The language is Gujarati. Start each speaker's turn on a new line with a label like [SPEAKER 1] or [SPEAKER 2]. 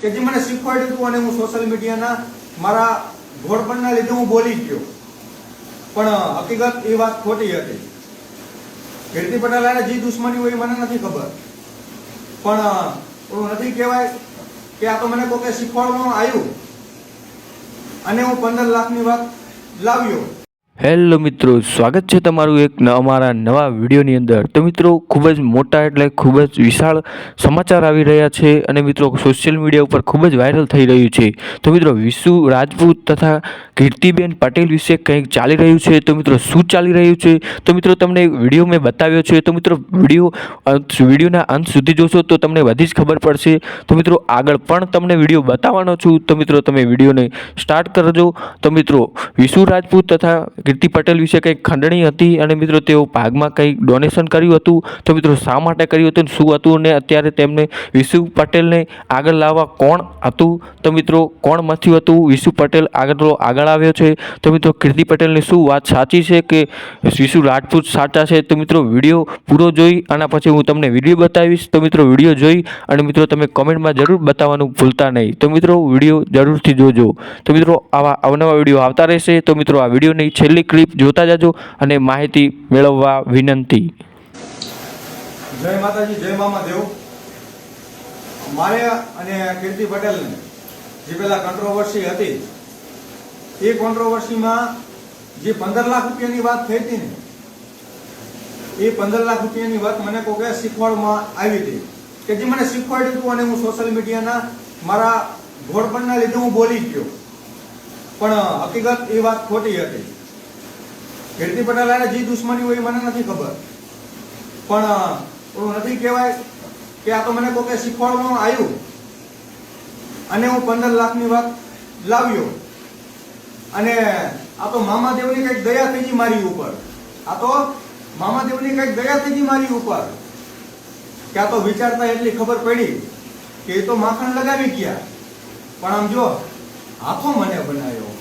[SPEAKER 1] કે જે મને શીખવાડ્યું હતું અને હું સોશિયલ મીડિયાના મારા ઘોડપણના લીધે હું બોલી ગયો. પણ હકીકત એ વાત ખોટી હતી. કીર્તિ પટેલાને જે દુશ્મની હોય એ મને નથી ખબર. પણ એવું નથી કહેવાય કે આ તો મને કોકે શીખવાડવામાં આવ્યું. અને હું પંદર લાખની વાત લાવ્યો.
[SPEAKER 2] હેલો મિત્રો, સ્વાગત છે તમારું એક અમારા નવા વિડીયોની અંદર. તો મિત્રો, ખૂબ જ મોટા એટલે ખૂબ જ વિશાળ સમાચાર આવી રહ્યા છે અને મિત્રો, સોશિયલ મીડિયા ઉપર ખૂબ જ વાયરલ થઈ રહ્યું છે. તો મિત્રો, વિશુ રાજપૂત તથા કીર્તિબેન પટેલ વિશે કંઈક ચાલી રહ્યું છે? તો મિત્રો, શું ચાલી રહ્યું છે? તો મિત્રો, તમને વીડિયો મેં બતાવ્યો છે. તો મિત્રો, વીડિયો વિડીયોના અંત સુધી જોશો તો તમને બધી જ ખબર પડશે. તો મિત્રો, આગળ પણ તમને વીડિયો બતાવવાનો છું. તો મિત્રો, તમે વિડીયોને સ્ટાર્ટ કરજો. તો મિત્રો, વિશુ રાજપૂત તથા કીર્તિ પટેલ વિશે કંઈક ખંડણી હતી અને મિત્રો તેઓ ભાગમાં કંઈક ડોનેશન કર્યું હતું. તો મિત્રો શા માટે કર્યું હતું શું હતું અને અત્યારે તેમને વિશુ પટેલને આગળ લાવવા કોણ હતું? તો મિત્રો કોણ મથ્યું હતું? વિશુ પટેલ આગળ આગળ આવ્યો છે. તો મિત્રો કીર્તિ પટેલની શું વાત સાચી છે કે વિશુ રાજપૂત સાચા છે? તો મિત્રો વીડિયો પૂરો જોઈ આના પછી હું તમને વીડિયો બતાવીશ. તો મિત્રો વીડિયો જોઈ અને મિત્રો તમે કોમેન્ટમાં જરૂર બતાવવાનું ભૂલતા નહીં. તો મિત્રો વીડિયો જરૂરથી જોજો. તો મિત્રો આવા અવનવા વીડિયો આવતા રહેશે. તો મિત્રો આ વિડીયોની છેલ્લી ક્લિપ જોતા જજો અને માહિતી મેળવવા વિનંતી.
[SPEAKER 1] જય માતાજી, જય મામા મારે અને કીર્તિ પટેલને જે પેલા કોન્ટ્રોવર્સી હતી, એ કોન્ટ્રોવર્સીમાં જે પંદર લાખ રૂપિયાની વાત થઈ હતી ને, એ પંદર લાખ રૂપિયાની વાત મને કોકે શીખવાડવામાં આવી હતી. કે જે મને શીખવાડ્યું હતું અને હું સોશિયલ મીડિયાના મારા ઘોડપણના લીધે હું બોલી ગયો. પણ હકીકત એ વાત ખોટી હતી. કીર્તિ પટેલ હારે જે દુશ્મની હોય મને નથી ખબર. પણ એવું નથી કહેવાય કે આ તો મને કોકે શીખવાડવામાં આવ્યું. અને હું પંદર લાખની વાત લાવ્યો. અને આ તો મામાદેવની કંઈક દયા થઈ ગઈ મારી ઉપર. આ તો મામાદેવની કંઈક દયા થઈ ગઈ મારી ઉપર. કે આ તો વિચારતા એટલી ખબર પડી કે એ તો માખણ લગાવી ગયા. પણ આમ જો હાથો મને બનાવ્યો.